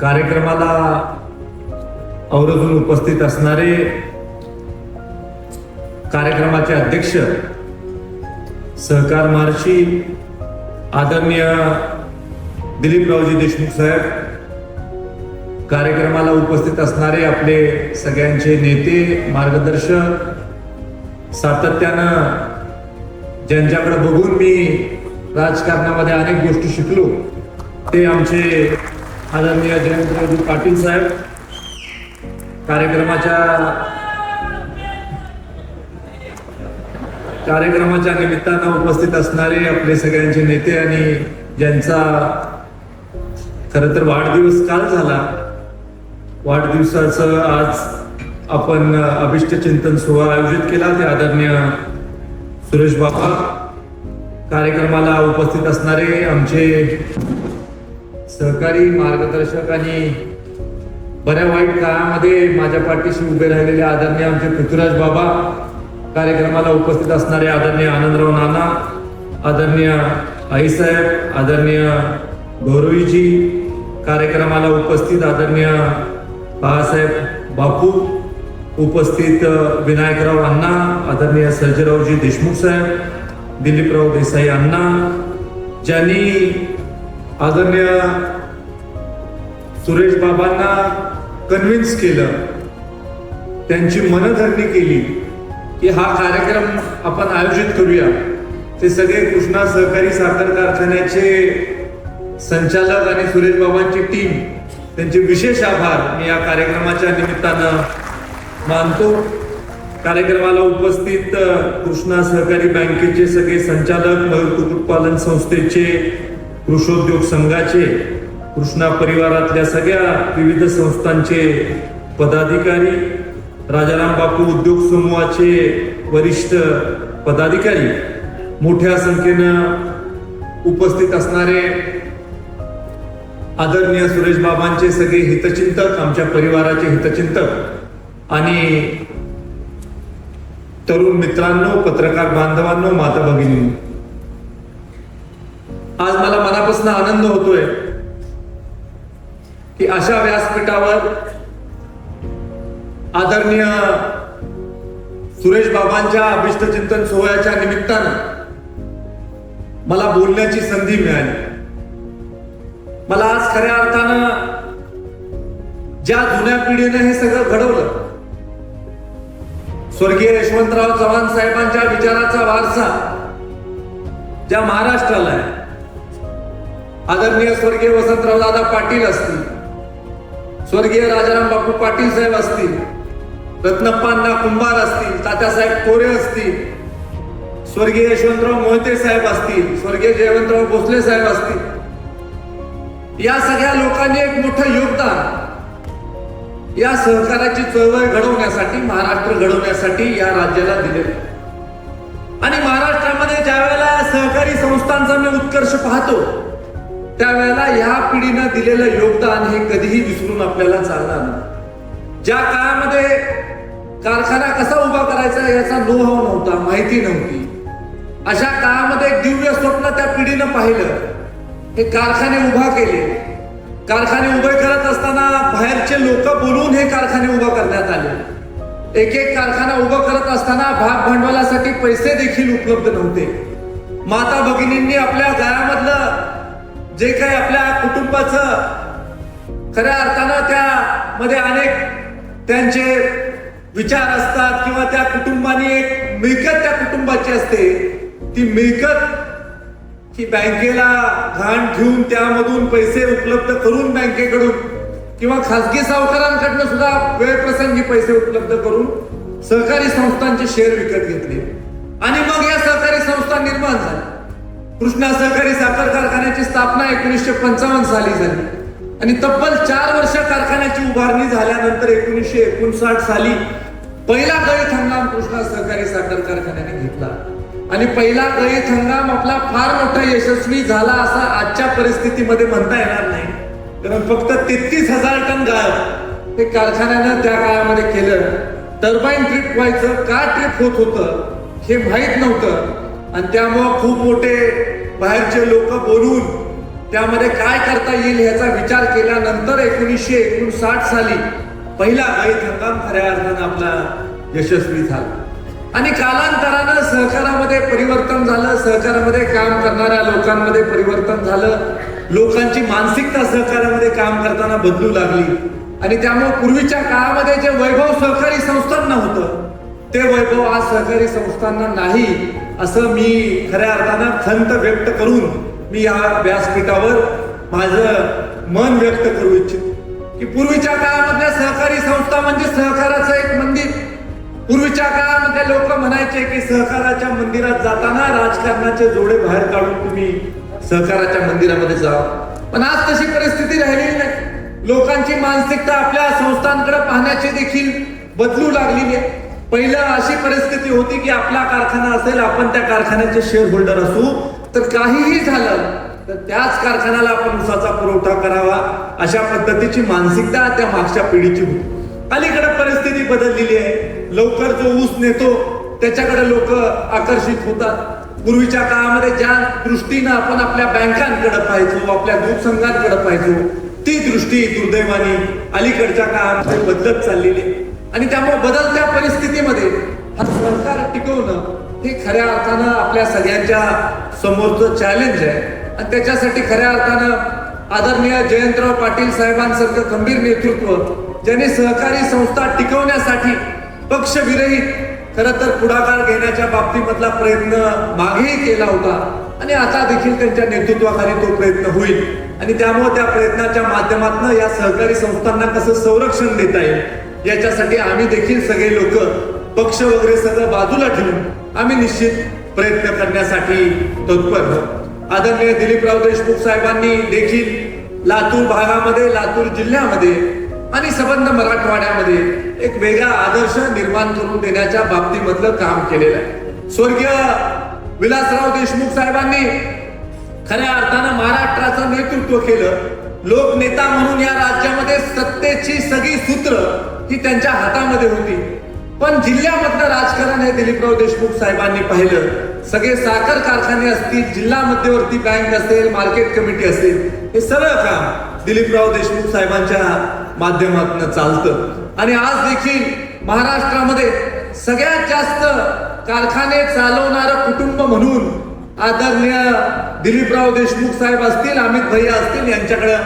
कार्यक्रमाला आवर्जून उपस्थित असणारे कार्यक्रमाचे अध्यक्ष सहकार महर्षी आदरणीय दिलीपरावजी देशमुख साहेब कार्यक्रमाला उपस्थित असणारे आपले सगळ्यांचे नेते मार्गदर्शक सातत्यानं ज्यांच्याकडे बघून मी राजकारणामध्ये अनेक गोष्टी शिकलो ते आमचे आदरणीय जयंतरावजी पाटील साहेब कार्यक्रमाच्या कार्यक्रमाच्या निमित्तानं उपस्थित असणारे आपले सगळ्यांचे नेते आणि ज्यांचा खर तर वाढदिवस काल झाला. वाढदिवसाचं आज आपण अभिष्ट चिंतन सोहळा आयोजित केला. ते आदरणीय सुरेश बाबा कार्यक्रमाला उपस्थित असणारे आमचे सहकारी मार्गदर्शक आणि बऱ्या वाईट काळामध्ये माझ्या पाठीशी उभे राहिलेले आदरणीय आमचे पृथ्वीराज बाबा कार्यक्रमाला उपस्थित असणारे आदरणीय आनंदराव नाना आदरणीय आईसाहेब आदरणीय गौरवीजी कार्यक्रमाला उपस्थित आदरणीय बाळासाहेब बापू उपस्थित विनायकराव अण्णा आदरणीय सर्जेरावजी देशमुख साहेब दिलीपराव देसाई अण्णा ज्यांनी आदरणीय सुरेश बाबांना कन्व्हिन्स केलं. त्यांची मनधरणी केली की हा कार्यक्रम आपण आयोजित करूया. ते सगळे कृष्णा सहकारी साखर कारखान्याचे संचालक आणि सुरेश बाबांची टीम त्यांचे विशेष आभार. मी या कार्यक्रमाच्या निमित्तानं मानतो. कार्यक्रमाला उपस्थित कृष्णा सहकारी बँकेचे सगळे संचालक मयूर कुक्कुटपालन संस्थेचे कृषोद्योग संघाचे कृष्णा परिवारातल्या सगळ्या विविध संस्थांचे पदाधिकारी राजाराम बापू उद्योग समूहाचे वरिष्ठ पदाधिकारी मोठ्या संख्येनं उपस्थित असणारे आदरणीय सुरेश बाबांचे सगळे हितचिंतक आमच्या परिवाराचे हितचिंतक आणि तरुण मित्रांनो पत्रकार बांधवांनो माता भगिनी आज मला मनापासून आनंद होतोय की अशा व्यासपीठावर आदरणीय सुरेश बाबांच्या अभिष्ट चिंतन सोहळ्याच्या निमित्तानं मला बोलण्याची संधी मिळाली. मला आज खऱ्या अर्थानं ज्या जुन्या पिढीने हे सगळं घडवलं स्वर्गीय यशवंतराव चव्हाण साहेबांच्या विचाराचा वारसा ज्या महाराष्ट्राला आहे आदरणीय स्वर्गीय वसंतराव दादा पाटील असतील स्वर्गीय राजाराम बापू पाटील साहेब असतील रत्नप्पांना कुंभार असतील तात्यासाहेब कोरे असतील स्वर्गीय यशवंतराव मोहिते साहेब असतील स्वर्गीय जयवंतराव भोसले साहेब असतील. या सगळ्या लोकांनी एक मोठं योगदान या सहकाराची चळवळ घडवण्यासाठी महाराष्ट्र घडवण्यासाठी या राज्याला दिले आणि महाराष्ट्रामध्ये ज्या वेळेला सहकारी संस्थांचा मी उत्कर्ष पाहतो त्यावेळेला ह्या पिढीनं दिलेलं योगदान हे कधीही विसरून आपल्याला चालणार नाही. ज्या काळामध्ये कारखाना कसा उभा करायचा याचा नोहाव नव्हता माहिती नव्हती. अशा काळामध्ये एक दिव्य स्वप्न त्या पिढीनं पाहिलं. हे कारखाने उभा केले. कारखाने उभे करत असताना बाहेरचे लोक बोलून हे कारखाने उभा करण्यात आले. एक एक कारखाना उभा करत असताना भाग भांडवलासाठी पैसे देखील उपलब्ध नव्हते. माता भगिनींनी आपल्या गायामधलं जे काही आपल्या कुटुंबाचं खऱ्या अर्थानं त्यामध्ये अनेक त्यांचे विचार असतात किंवा त्या कुटुंबाने एक मिळकत त्या कुटुंबाची असते ती मिळकत की बँकेला घाण ठेवून त्यामधून पैसे उपलब्ध करून बँकेकडून किंवा खासगी सावकारांकडनं सुद्धा वेळप्रसंगी पैसे उपलब्ध करून सहकारी संस्थांचे शेअर विकत घेतले. आणि मग कृष्णा सहकारी साखर कारखान्याची स्थापना एकोणीसशे पंचावन्न साली झाली. आणि तब्बल चार वर्ष कारखान्याची उभारणी झाल्यानंतर एकोणीसशे एकोणसाठ साली पहिला गळीत हंगाम कृष्णा सहकारी साखर कारखान्याने घेतला. आणि पहिला गळीत हंगाम आपला फार मोठा यशस्वी झाला असा आजच्या परिस्थितीमध्ये म्हणता येणार नाही. कारण फक्त तेहतीस हजार टन गाळ हे कारखान्यानं त्या काळामध्ये केलं. टर्बाईन ट्रिप व्हायचं का ट्रिप होत होतं हे माहीत नव्हतं. आणि त्यामुळं खूप मोठे बाहेरचे लोक बोलून त्यामध्ये काय करता येईल याचा विचार केल्यानंतर एकोणीसशे एकोणसाठ साली पहिला गैत हंगाम खऱ्या अर्थानं आपला यशस्वी झाला. आणि कालांतरानं सहकारामध्ये परिवर्तन झालं सहकारामध्ये काम करणाऱ्या लोकांमध्ये परिवर्तन झालं. लोकांची मानसिकता सहकारामध्ये काम करताना बदलू लागली. आणि त्यामुळे पूर्वीच्या काळामध्ये जे वैभव सहकारी संस्थांना होतं ते वैभव आज सहकारी संस्थांना नाही. असं मी खऱ्या अर्थानं खंत व्यक्त करून मी या व्यासपीठावर माझं मन व्यक्त करू इच्छितो. की पूर्वीच्या काळामधल्या सहकारी संस्था म्हणजे सहकाराचं एक मंदिर. पूर्वीच्या काळामध्ये लोक म्हणायचे की सहकाराच्या मंदिरात जाताना राजकारणाचे जोडे बाहेर काढून तुम्ही सहकाराच्या मंदिरामध्ये जा. पण आज तशी परिस्थिती राहिलेली नाही. लोकांची मानसिकता आपल्या संस्थांकडे पाहण्याची देखील बदलू लागलेली आहे. पहिलं अशी परिस्थिती होती की आपला कारखाना असेल आपण त्या कारखान्याचे शेअर होल्डर असू तर काहीही झालं तर त्याच कारखान्याला आपण ऊसाचा पुरवठा करावा अशा पद्धतीची मानसिकता त्या मागच्या पिढीची होती. अलीकडे परिस्थिती बदललेली आहे. लवकर जो ऊस नेतो त्याच्याकडे लोक आकर्षित होतात. पूर्वीच्या काळामध्ये ज्या दृष्टीनं आपण आपल्या बँकांकडे पाहायचो आपल्या दूध संघांकडे पाहायचो ती दृष्टी दुर्दैवानी अलीकडच्या काळामध्ये बदलत चाललेली आहे. आणि त्यामुळे बदलत्या परिस्थितीमध्ये हा सरकार टिकवणं हे खऱ्या अर्थानं आपल्या सगळ्यांच्या समोरचं चॅलेंज आहे. आणि त्याच्यासाठी खऱ्या अर्थानं आदरणीय जयंतराव पाटील साहेबांसारखं गंभीर नेतृत्व ज्यांनी सहकारी संस्था टिकवण्यासाठी पक्षविरहित खर तर पुढाकार घेण्याच्या बाबतीमधला प्रयत्न मागेही केला होता. आणि आता देखील त्यांच्या नेतृत्वाखाली तो प्रयत्न होईल. आणि त्यामुळे त्या प्रयत्नाच्या माध्यमातून या सहकारी संस्थांना कसं संरक्षण देता येईल? याच्यासाठी आम्ही देखील सगळे लोक पक्ष वगैरे सगळं बाजूला ठेवून आम्ही निश्चित प्रयत्न करण्यासाठी तत्पर आदरणीय दिलीपराव देशमुख साहेबांनी देखील लातूर भागामध्ये लातूर जिल्ह्यामध्ये आणि संबंध मराठवाड्यामध्ये एक वेगळा आदर्श निर्माण करून देण्याच्या बाबतीमधलं काम केलेलं आहे. स्वर्गीय विलासराव देशमुख साहेबांनी खऱ्या अर्थानं महाराष्ट्राचं नेतृत्व केलं. लोकनेता म्हणून या राज्यामध्ये सत्तेची सगळी सूत्र ही त्यांच्या हातामध्ये होती. पण जिल्ह्यामधलं राजकारण हे दिलीपराव देशमुख साहेबांनी पाहिलं. सगळे साखर कारखाने असतील जिल्हा मध्यवर्ती बँक असेल मार्केट कमिटी असेल हे सगळं काम दिलीपराव देशमुख साहेबांच्या माध्यमातून चालतं. आणि आज देखील महाराष्ट्रामध्ये सगळ्यात जास्त कारखाने चालवणारं कुटुंब म्हणून आदरणीय दिलीपराव देशमुख साहेब असतील अमित भैया असतील यांच्याकडे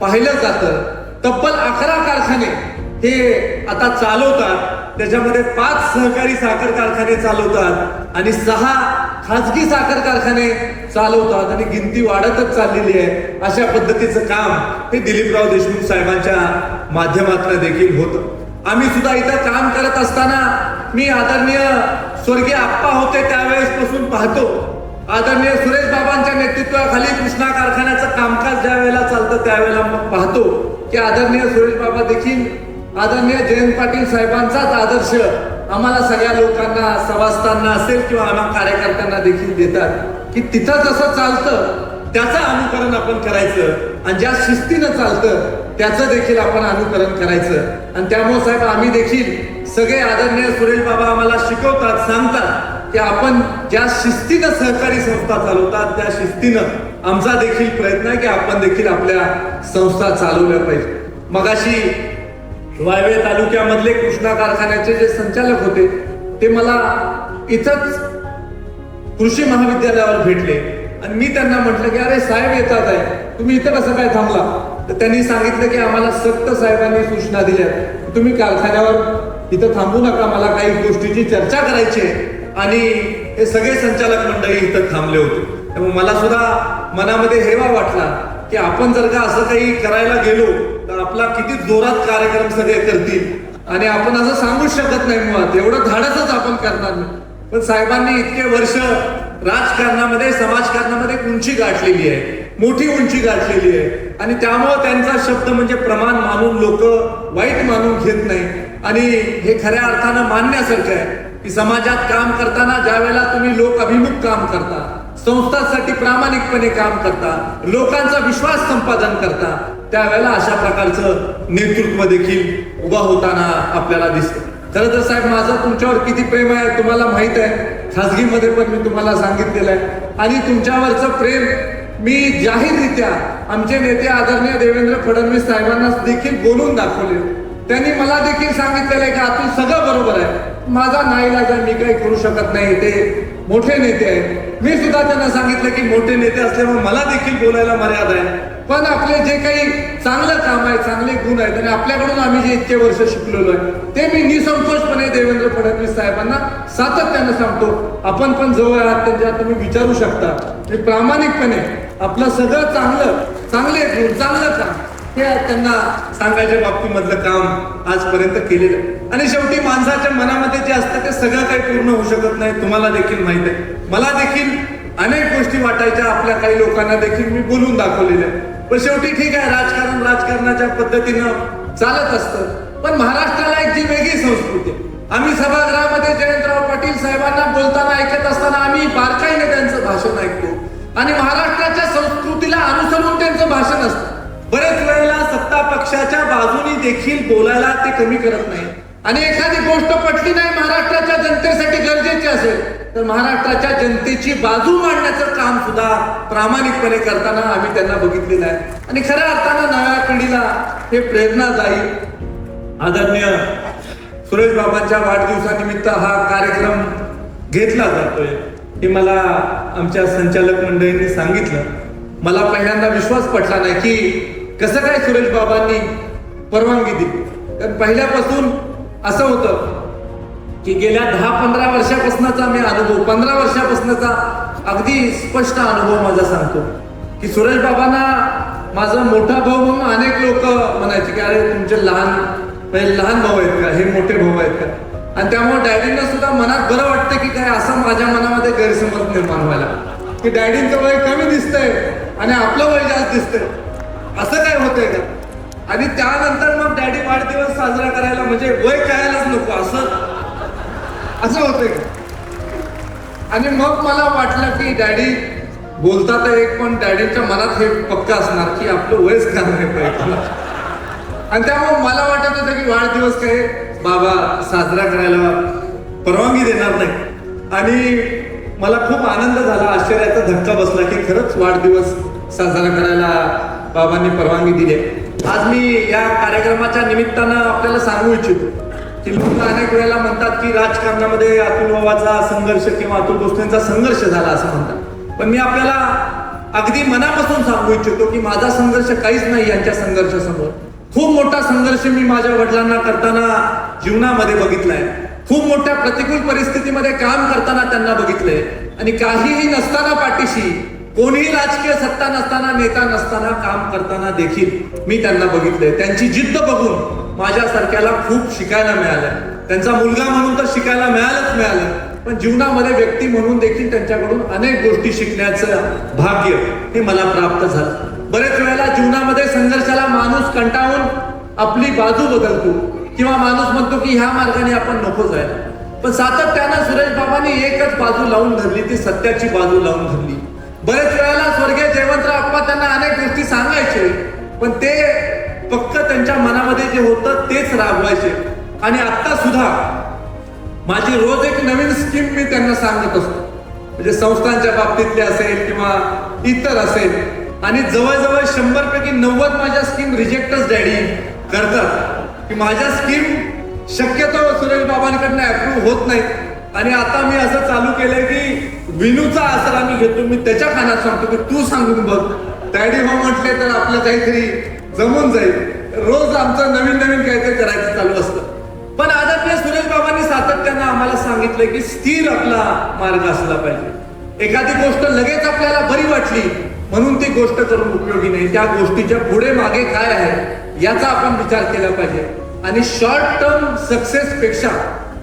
पाहिलं जातं. तब्बल अकरा कारखाने हे आता चालवतात. त्याच्यामध्ये पाच सहकारी साखर कारखाने चालवतात आणि सहा खाजगी साखर कारखाने चालवतात आणि गिनती वाढतच चाललेली आहे. अशा पद्धतीचं काम हे दिलीपराव देशमुख साहेबांच्या माध्यमातून देखील होतं. आम्ही सुद्धा इथं काम करत असताना मी आदरणीय स्वर्गीय आप्पा होते त्यावेळेस पासून पाहतो. आदरणीय सुरेश बाबांच्या नेतृत्वाखाली कृष्णा कारखान्याचं कामकाज ज्या वेळेला चालतं त्यावेळेला मग पाहतो. की आदरणीय सुरेश बाबा देखील आदरणीय जयंत पाटील साहेबांचाच आदर्श आम्हाला सगळ्या लोकांना सभासदांना असेल किंवा आम्हा कार्यकर्त्यांना देखील देतात की तिथं जसं चालतं त्याचं अनुकरण आपण करायचं. आणि ज्या शिस्तीनं चालतं त्याचं देखील आपण अनुकरण करायचं. आणि त्यामुळे साहेब आम्ही देखील सगळे आदरणीय सुरेश बाबा आम्हाला शिकवतात सांगतात की आपण ज्या शिस्तीनं सहकारी संस्था चालवतात त्या शिस्तीनं आमचा देखील प्रयत्न आहे की आपण देखील आपल्या संस्था चालवल्या पाहिजे. मगाशी वायवे तालुक्यामधले कृष्णा कारखान्याचे जे संचालक होते ते मला इथंच कृषी महाविद्यालयावर भेटले. आणि मी त्यांना म्हटलं की अरे साहेब येतात आहे. तुम्ही इथं कसं काय थांबला? तर त्यांनी सांगितलं की आम्हाला सक्त साहेबांनी सूचना दिल्या तुम्ही कारखान्यावर इथं थांबू नका. मला काही गोष्टीची चर्चा करायची आहे. आणि हे सगळे संचालक मंडळी इथं थांबले होते. त्यामुळे मला सुद्धा मनामध्ये हेवा वाटला की आपण जर का असं काही करायला गेलो तर आपला किती जोरात कार्यक्रम सगळे करतील. आणि आपण असं सांगूच शकत नाही मुळात. एवढं धाडसच आपण करणार नाही. पण साहेबांनी इतके वर्ष राजकारणामध्ये समाजकारणामध्ये एक उंची गाठलेली आहे. मोठी उंची गाठलेली आहे. आणि त्यामुळं त्यांचा शब्द म्हणजे प्रमाण मानून लोक वाईट मानून घेत नाही. आणि हे खऱ्या अर्थानं मानण्यासारखं आहे की समाजात काम करताना ज्या वेळेला तुम्ही लोक अभिमुख काम करता संस्थांसाठी प्रामाणिकपणे काम करता लोकांचा विश्वास संपादन करता त्यावेळेला अशा प्रकारचं नेतृत्व देखील उभा होताना आपल्याला दिसतं. खरं तर साहेब माझं तुमच्यावर किती प्रेम आहे तुम्हाला माहीत आहे. खाजगीमध्ये पण मी तुम्हाला सांगितलेलं आहे. आणि तुमच्यावरचं प्रेम मी जाहीररित्या आमचे नेते आदरणीय देवेंद्र फडणवीस साहेबांना देखील बोलून दाखवले त्यांनी मला देखील सांगितलेलं आहे की आतून सगळं बरोबर आहे. माझा नाईलाज जर मी काही करू शकत नाही. ते मोठे नेते आहेत. मी सुद्धा त्यांना सांगितलं की मोठे नेते असल्यामुळे मला देखील बोलायला मर्यादा आहे. पण आपले जे काही चांगलं काम आहे चांगले गुण आहेत आणि आपल्याकडून आम्ही जे इतके वर्ष शिकलेलो आहे ते मी निसंकोचपणे देवेंद्र फडणवीस साहेबांना सातत्यानं सांगतो. आपण पण जवळ आहात त्यांच्या तुम्ही विचारू शकता. प्रामाणिकपणे आपलं सगळं चांगलं चांगले गुण चांगलं काम हे त्यांना सांगायच्या बाबतीमधलं काम आजपर्यंत केलेलं आणि शेवटी माणसाच्या मनामध्ये जे असतं ते सगळं काही पूर्ण होऊ शकत नाही तुम्हाला देखील माहीत आहे. मला देखील अनेक गोष्टी वाटायच्या आपल्या काही लोकांना देखील मी बोलून दाखवलेल्या पण शेवटी ठीक आहे राजकारण राजकारणाच्या पद्धतीनं चालत असतं. पण महाराष्ट्राला एक जी वेगळी संस्कृती आहे. आम्ही सभागृहामध्ये जयंतराव पाटील साहेबांना बोलताना ऐकत असताना आम्ही बारकाईने त्यांचं भाषण ऐकतो. आणि महाराष्ट्राच्या संस्कृतीला अनुसरून त्यांचं भाषण असतं. बरेच वेळेला सत्ता पक्षाच्या बाजूनी देखील बोलायला ते कमी करत नाही. आणि एखादी गोष्ट पटली नाही महाराष्ट्राच्या जनतेसाठी गरजेची असेल तर महाराष्ट्राच्या जनतेची बाजू मांडण्याचं काम सुद्धा प्रामाणिकपणे करताना आम्ही त्यांना बघितलेलं आहे. आणि खऱ्या अर्थानं नव्या पिढीला हे प्रेरणादायी आदरणीय सुरेश बाबांच्या वाढदिवसानिमित्त हा कार्यक्रम घेतला जातोय हे मला आमच्या संचालक मंडळींनी सांगितलं. मला पहिल्यांदा विश्वास पटला नाही की कसं काय सुरेश बाबांनी परवानगी दिली? कारण पहिल्यापासून असं होतं की गेल्या दहा पंधरा वर्षापासूनचा मी अनुभव पंधरा वर्षापासूनचा अगदी स्पष्ट अनुभव माझा सांगतो की सुरेश बाबांना माझा मोठा भाऊ म्हणून अनेक लोक म्हणायचे की अरे तुमचे लहान म्हणजे लहान भाऊ आहेत का? हे मोठे भाऊ आहेत का? आणि त्यामुळे डॅडींना सुद्धा मनात बरं वाटतं की काय असं माझ्या मनामध्ये गैरसमज निर्माण व्हायला की डॅडींचं वय कमी दिसतंय आणि आपलं वय जास्त दिसतंय. असं काय होतंय का? आणि त्यानंतर मग डॅडी वाढदिवस साजरा करायला म्हणजे वय कळायलाच नको असं? असं होतंय का? आणि मग मला वाटलं की डॅडी बोलता तर एक पण डॅडीच्या मनात हे पक्क असणार की आपलं वयच करणार पाहिजे आणि त्यामुळे मला वाटत होतं की वाढदिवस काय? बाबा साजरा करायला परवानगी देणार नाही. आणि मला खूप आनंद झाला आश्चर्याचा धक्का बसला की खरंच वाढदिवस साजरा करायला बाबांनी परवानगी दिली आहे. आज मी या कार्यक्रमाच्या निमित्तानं आपल्याला सांगू इच्छितो. की लोक अनेक वेळेला म्हणतात की राजकारणामध्ये अतुल बाबाचा संघर्ष किंवा अतुल गोष्टींचा संघर्ष झाला असं म्हणतात. पण मी आपल्याला अगदी मनापासून सांगू इच्छितो की माझा संघर्ष काहीच नाही यांच्या संघर्षासमोर. खूप मोठा संघर्ष मी माझ्या वडिलांना करताना जीवनामध्ये बघितलाय. खूप मोठ्या प्रतिकूल परिस्थितीमध्ये काम करताना त्यांना बघितलंय. आणि काहीही नसताना पाठीशी कोणीही राजकीय सत्ता नसताना नेता नसताना काम करताना देखील मी त्यांना बघितलंय. त्यांची जिद्द बघून माझ्यासारख्याला खूप शिकायला मिळालं त्यांचा मुलगा म्हणून तर शिकायला मिळालंच मिळालं पण जीवनामध्ये व्यक्ती म्हणून देखील त्यांच्याकडून अनेक गोष्टी शिकण्याचं भाग्य हे मला प्राप्त झालं. बरेच वेळेला जीवनामध्ये संघर्षाला माणूस कंटाळून आपली बाजू बदलतो किंवा माणूस म्हणतो की ह्या मार्गाने आपण नको जायला. पण सातत्यानं सुरेश बाबांनी एकच बाजू लावून धरली ती सत्याची बाजू लावून धरली. बरेच वेळेला स्वर्गीय जयवंतराव अप्पा त्यांना अनेक गोष्टी सांगायचे पण ते फक्त त्यांच्या मनामध्ये जे होतं तेच राबवायचे. आणि आत्ता सुद्धा माझी रोज एक नवीन स्कीम मी त्यांना सांगत असतो. म्हणजे संस्थांच्या बाबतीतले असेल किंवा इतर असेल. आणि जवळजवळ शंभर पैकी नव्वद माझ्या स्कीम रिजेक्टच डॅडी करतात. की माझ्या स्कीम शक्यतो सुरेश बाबांकडनं अप्रूव्ह होत नाहीत. आणि आता मी असं चालू केलंय की विनूचा आसरा मी घेतो मी त्याच्या कानात सांगतो की तू सांगून बघ. डॅडी हो म्हटले तर आपलं काहीतरी जमून जाईल. रोज आमचं नवीन नवीन काहीतरी करायचं चालू असतं. पण आदरणीय सुरेश बाबांनी सातत्यानं आम्हाला सांगितलंय की स्थिर आपला मार्ग असला पाहिजे. एखादी गोष्ट लगेच आपल्याला बरी वाटली म्हणून ती गोष्ट करून उपयोगी नाही. त्या गोष्टीच्या पुढे मागे काय आहे याचा आपण विचार केला पाहिजे. आणि शॉर्ट टर्म सक्सेस पेक्षा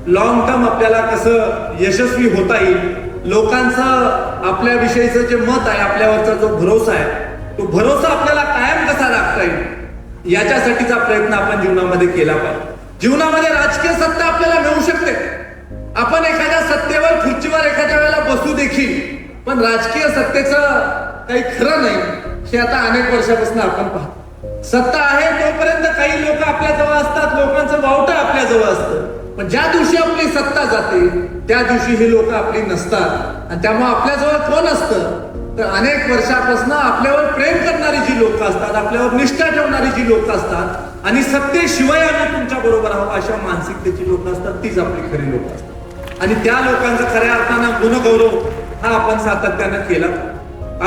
लॉंग टर्म आपल्याला कसं यशस्वी होता येईल लोकांचं आपल्याविषयीचं जे मत आहे आपल्यावरचा जो भरोसा आहे तो भरोसा आपल्याला कायम कसा राखता येईल? याच्यासाठीचा प्रयत्न आपण जीवनामध्ये केला पाहिजे. जीवनामध्ये राजकीय सत्ता आपल्याला मिळू शकते. आपण एखाद्या सत्तेवर खुर्चीवर एखाद्या वेळेला बसू देखील पण राजकीय सत्तेचं काही खरं नाही हे आता अनेक वर्षापासून आपण पाहतो. सत्ता आहे तोपर्यंत काही लोक आपल्या जवळ असतात लोकांचं वावटं आपल्या जवळ असतं. पण ज्या दिवशी आपली सत्ता जाते त्या दिवशी ही लोक आपली नसतात. आणि त्यामुळे आपल्या जवळ कोण असतं? तर अनेक वर्षापासून आपल्यावर प्रेम करणारी जी लोक असतात आपल्यावर निष्ठा ठेवणारी जी लोक असतात आणि सत्तेशिवाय आम्ही तुमच्या बरोबर आहोत अशा मानसिकतेची लोक असतात तीच आपली खरी लोक असतात. आणि त्या लोकांचा खऱ्या अर्थानं गुणगौरव हा आपण सातत्यानं केला.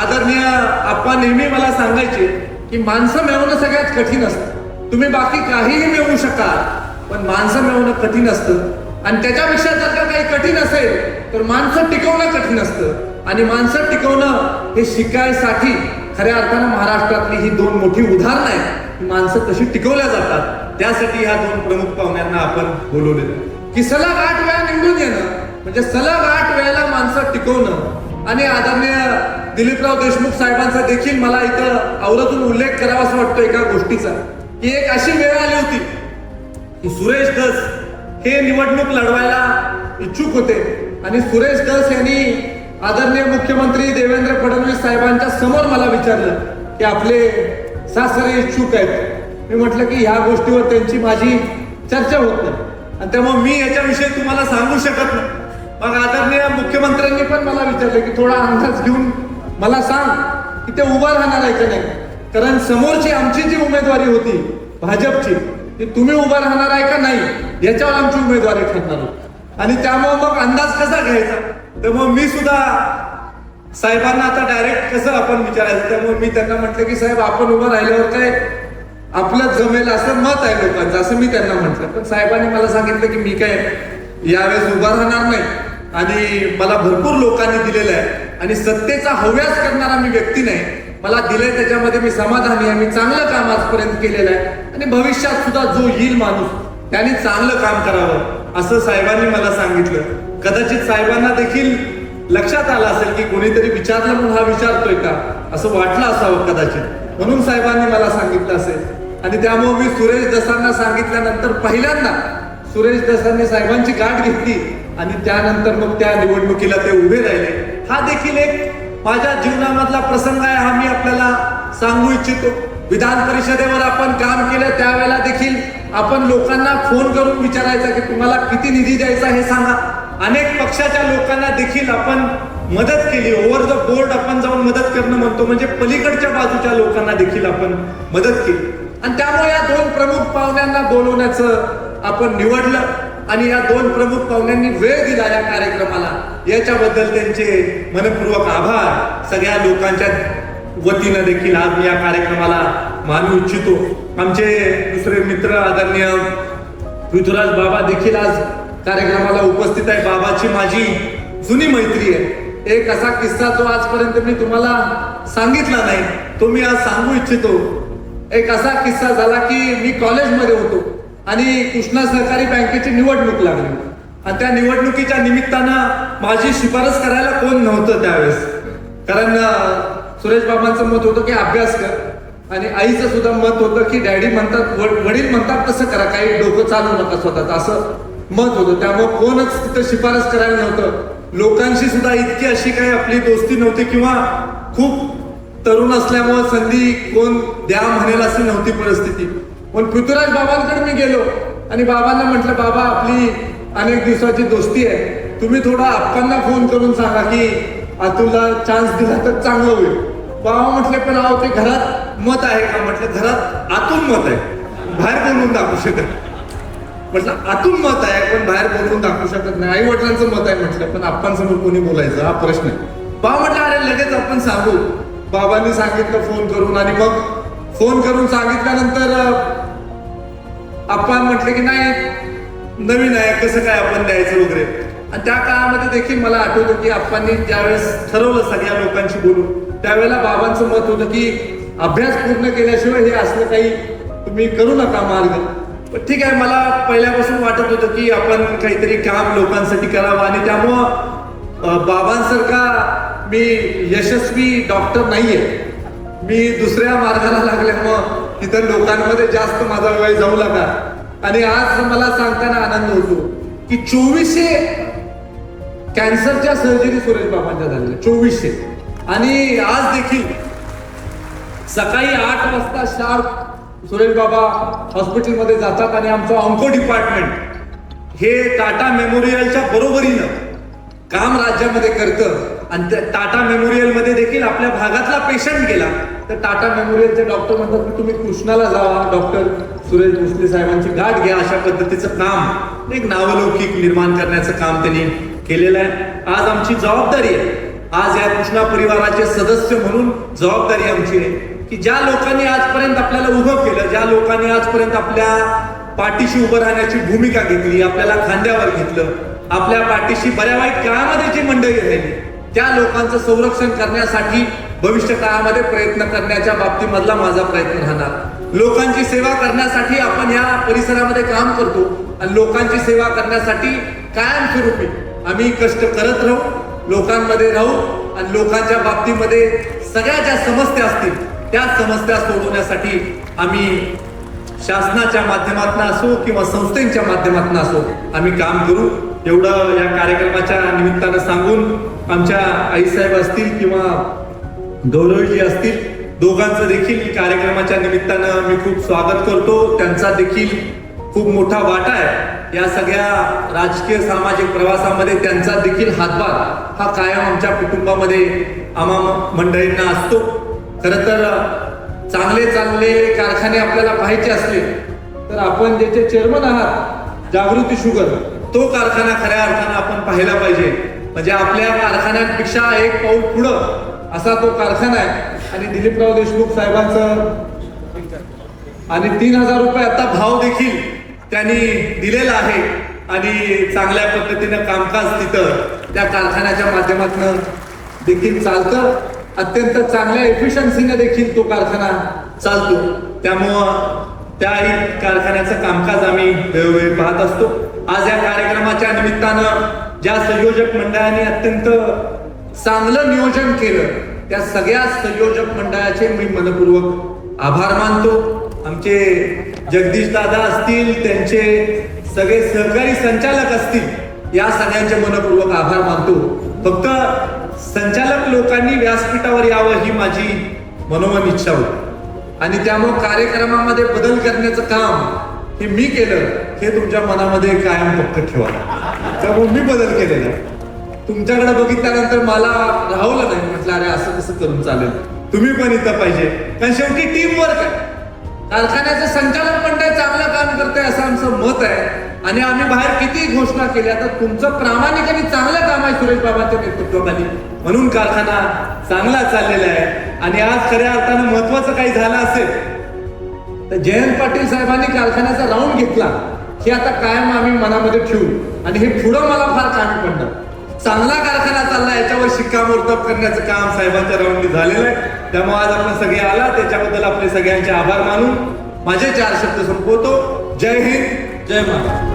आदरणीय आपण नेहमी मला सांगायचे की माणसं मिळवणं सगळ्यात कठीण असतं. तुम्ही बाकी काहीही मिळवू शकाल पण माणसं मिळवणं कठीण असतं. आणि त्याच्यापेक्षा जर का काही कठीण असेल तर माणसं टिकवणं कठीण असतं. आणि माणसं टिकवणं हे शिकायसाठी खऱ्या अर्थानं महाराष्ट्रातली ही दोन मोठी उदाहरणं आहेत. की माणसं कशी टिकवल्या जातात. त्यासाठी ह्या दोन प्रमुख पाहुण्यांना आपण बोलवलेलं की सलग आठ वेळा निवडून येणं म्हणजे सलग आठ वेळेला माणसं टिकवणं. आणि आदरणीय दिलीपराव देशमुख साहेबांचा देखील मला इथं आवर्जून उल्लेख करावा असं वाटतो एका गोष्टीचा. की एक अशी वेळ आली होती सुरेश धस हे निवडणूक लढवायला इच्छुक होते. आणि सुरेश धस यांनी आदरणीय मुख्यमंत्री देवेंद्र फडणवीस साहेबांच्या समोर मला विचारलं की आपले सासरे इच्छुक आहेत. मी म्हटलं की ह्या गोष्टीवर त्यांची माझी चर्चा होत नाही. आणि त्यामुळे मी याच्याविषयी तुम्हाला सांगू शकत नाही. मग आदरणीय मुख्यमंत्र्यांनी पण मला विचारलं की थोडा अंदाज घेऊन मला सांग की ते उभं राहणार आहे का नाही. कारण समोरची आमची जी उमेदवारी होती भाजपची की तुम्ही उभं राहणार आहे का नाही याच्यावर आमची उमेदवारी ठरणार होती आणि त्यामुळे मग अंदाज कसा घ्यायचा? तर मग मी सुद्धा साहेबांना आता डायरेक्ट कसं आपण विचारायचं? त्यामुळे मी त्यांना म्हटलं की साहेब आपण उभं राहिल्यावर काय आपलं जमेल असं मत आहे लोकांचं असं मी त्यांना म्हटलं. पण साहेबांनी मला सांगितलं की मी काय यावेळेस उभा राहणार नाही. आणि मला भरपूर लोकांनी दिलेलं आहे. आणि सत्तेचा हव्यास करणारा मी व्यक्ती नाही. मला दिलंय त्याच्यामध्ये मी समाधानी आहे. मी चांगलं काम आजपर्यंत केलेलं आहे. आणि भविष्यात सुद्धा जो येईल माणूस त्याने चांगलं काम करावं असं साहेबांनी मला सांगितलं. कदाचित साहेबांना देखील लक्षात आलं असेल की कोणीतरी विचारलं म्हणून हा विचारतोय का? असं वाटलं असावं कदाचित. म्हणून साहेबांनी मला सांगितलं असेल. आणि त्यामुळे मी सुरेश दसांना सांगितल्यानंतर पहिल्यांदा सुरेश दसांनी साहेबांची गाठ घेतली. आणि त्यानंतर मग त्या निवडणुकीला ते उभे राहिले. हा देखील एक माझ्या जीवनामधला प्रसंग आहे. हा मी आपल्याला सांगू इच्छितो. विधान परिषदेवर आपण काम केलं त्यावेळेला देखील आपण लोकांना फोन करून विचारायचा की तुम्हाला किती निधी द्यायचा हे सांगा. अनेक पक्षाच्या लोकांना देखील आपण मदत केली. ओव्हर द बोर्ड आपण जाऊन मदत करणं म्हणतो. म्हणजे पलीकडच्या बाजूच्या लोकांना देखील आपण मदत केली. आणि त्यामुळे या दोन प्रमुख पाहुण्यांना बोलवण्याचं आपण निवडलं आणि या दोन प्रमुख पाहुण्यांनी वेळ दिला या कार्यक्रमाला. याच्याबद्दल त्यांचे मनपूर्वक आभार. सगळ्या लोकांच्या वतीनं देखील आज मी या कार्यक्रमाला मानू इच्छितो. आमचे दुसरे मित्र आदरणीय पृथ्वीराज बाबा देखील आज कार्यक्रमाला उपस्थित आहे. बाबाची माझी जुनी मैत्री आहे. एक असा किस्सा जो आजपर्यंत मी तुम्हाला सांगितला नाही. तो मी आज सांगू इच्छितो. एक असा किस्सा झाला की मी कॉलेजमध्ये होतो आणि कृष्णा सहकारी बँकेची निवडणूक लागली. आणि त्या निवडणुकीच्या निमित्तानं माझी शिफारस करायला कोण नव्हतं त्यावेळेस. कारण सुरेश बाबांचं मत होतं की अभ्यास कर. आणि आईचं सुद्धा मत होतं की डॅडी म्हणतात वडील म्हणतात तसं करा काही डोकं चालू नका स्वतःच. असं मत होतं. त्यामुळे कोणच तिथं शिफारस करायला नव्हतं. लोकांशी सुद्धा इतकी अशी काही आपली दोस्ती नव्हती किंवा खूप तरुण असल्यामुळे संधी कोण द्या म्हणेल अशी नव्हती परिस्थिती. पण पृथ्वीराज बाबांकडे मी गेलो आणि बाबांना म्हटलं बाबा आपली अनेक दिवसाची दोस्ती आहे. तुम्ही थोडा आप्पांना फोन करून सांगा की अतुलला चान्स दिला तर चांगलं होईल. बाबा म्हटले पण अहो ते घरात मत आहे का? म्हटलं घरात आतून मत आहे. बाहेर बनवून दाखवू शकत म्हटलं आतून मत आहे पण बाहेर बनवून दाखवू शकत नाही. आई वडिलांचं मत आहे म्हटलं पण आप्पांसमोर कोणी बोलायचं? हा प्रश्न आहे. पाव म्हटलं अरे लगेच आपण सांगू. बाबांनी सांगितलं फोन करून. आणि मग फोन करून सांगितल्यानंतर आपण म्हटलं की नाही नवीन आहे कसं काय आपण द्यायचं वगैरे? आणि त्या काळामध्ये देखील मला आठवतं की आप्पांनी ज्यावेळेस ठरवलं सगळ्या लोकांशी बोलून त्यावेळेला बाबांचं मत होतं की अभ्यास पूर्ण केल्याशिवाय हे असलं काही तुम्ही करू नका मार्ग. ठीक आहे मला पहिल्यापासून वाटत होतं की आपण काहीतरी काम लोकांसाठी करावं आणि त्यामुळं बाबांसारखा मी यशस्वी डॉक्टर नाहीये. मी दुसऱ्या मार्गाला लागल्यामुळं तिथं लोकांमध्ये जास्त माझा वेळ जाऊ लागला. आणि आज मला सांगताना आनंद होतो की चोवीसशे कॅन्सरच्या सर्जरी सुरेश बाबांच्या झालेल्या चोवीसशे. आणि आज देखील सकाळी आठ वाजता शार्प सुरेश बाबा हॉस्पिटलमध्ये जातात आणि आमचं ऑन्को डिपार्टमेंट हे टाटा मेमोरियलच्या बरोबरीनं काम राज्यामध्ये करतं. आणि त्या टाटा मेमोरियलमध्ये देखील आपल्या भागातला पेशंट गेला. तर टाटा मेमोरियलचे डॉक्टर म्हणतात की तुम्ही कृष्णाला जावा डॉक्टर सुरेश भोसले साहेबांची गाठ घ्या अशा पद्धतीचं काम. एक नावलौकिक निर्माण करण्याचं काम त्यांनी केलेलं आहे. आज आमची जबाबदारी आहे. आज या कृष्णा परिवाराचे सदस्य म्हणून जबाबदारी आमची आहे की ज्या लोकांनी आजपर्यंत आपल्याला उभं केलं ज्या लोकांनी आजपर्यंत आपल्या पाठीशी उभं राहण्याची भूमिका घेतली आपल्याला खांद्यावर घेतलं आपल्या पाठीशी बऱ्या वाईट काळामध्ये जी मंडळी राहिली त्या लोकांचं संरक्षण करण्यासाठी भविष्य काळामध्ये प्रयत्न करण्याच्या बाबतीमधला माझा प्रयत्न राहणार. लोकांची सेवा करण्यासाठी आपण या परिसरामध्ये काम करतो आणि लोकांची सेवा करण्यासाठी कायमस्वरूपी आम्ही कष्ट करत राहू लोकांमध्ये राहू आणि लोकांच्या बाबतीमध्ये सगळ्या ज्या समस्या असतील त्या समस्या सोडवण्यासाठी आम्ही शासनाच्या माध्यमातून असो किंवा संस्थेच्या माध्यमातून असो आम्ही काम करू. एवढं या कार्यक्रमाच्या निमित्तानं सांगून आमच्या आईसाहेब असतील किंवा गौरवजी असतील दोघांचं देखील कार्यक्रमाच्या निमित्तानं मी खूप स्वागत करतो. त्यांचा देखील खूप मोठा वाटा आहे. या सगळ्या राजकीय सामाजिक प्रवासामध्ये त्यांचा देखील हातभार हा कायम आमच्या कुटुंबामध्ये आम्हा मंडळींना असतो. खर तर चांगले चाललेले कारखाने आपल्याला पाहायचे असले तर आपण ज्याचे चेअरमन आहात जागृती शुगर तो कारखाना खऱ्या अर्थानं आपण पाहायला पाहिजे. म्हणजे आपल्या कारखान्यांपेक्षा एक पाऊल पुढं असा तो कारखाना आहे. आणि दिलीपराव देशमुख साहेबांचं आणि तीन हजार रुपये आता भाव देखील त्यांनी दिलेला आहे आणि चांगल्या पद्धतीनं कामकाज तिथं त्या कारखान्याच्या माध्यमातून देखील चालतं. अत्यंत चांगल्या एफिशियन्सीने देखील तो कारखाना चालतो. त्यामुळं त्याही कारखान्याचं कामकाज आम्ही वेळोवेळी पाहत असतो. आज या कार्यक्रमाच्या निमित्तानं ज्या संयोजक मंडळाने अत्यंत चांगलं नियोजन केलं त्या सगळ्या संयोजक मंडळाचे मी मनपूर्वक आभार मानतो. आमचे जगदीश दादा असतील त्यांचे सगळे सहकारी संचालक असतील या सगळ्यांचे मनपूर्वक आभार मानतो. फक्त संचालक लोकांनी व्यासपीठावर यावं ही माझी मनोमन इच्छा होती. आणि त्यामुळे कार्यक्रमामध्ये बदल करण्याचं काम हे मी केलं हे तुमच्या मनामध्ये कायम पक्क ठेवा. त्यामुळे मी बदल केलेला. आहे तुमच्याकडे बघितल्यानंतर मला राहवलं नाही म्हटलं अरे असं कसं करून चालेल? तुम्ही पण इथं पाहिजे. कारण शेवटी टीम वर्क आहे. कारखान्याचं संचालक मंडळ चांगलं काम करतंय असं आमचं मत आहे. आणि आम्ही बाहेर किती घोषणा केल्या तर तुमचं प्रामाणिक आणि चांगलं काम आहे सुरेश बाबांच्या नेतृत्वाखाली. म्हणून कारखाना चांगला चाललेला आहे. आणि आज खऱ्या अर्थानं महत्वाचं काही झालं असेल तर जयंत पाटील साहेबांनी कारखान्याचा राऊंड घेतला. हे आता कायम आम्ही मनामध्ये ठेवू. आणि हे पुढं मला फार कामी पडणार चांगला कारखाना चालला याच्यावर शिक्कामोर्तब करण्याचं काम साहेबांच्या राऊंडनी झालेलं आहे. त्यामुळे आज आपण सगळे आला त्याच्याबद्दल आपले सगळ्यांचे आभार मानून माझे चार शब्द संपवतो. जय हिंद. जय महाराष्ट्र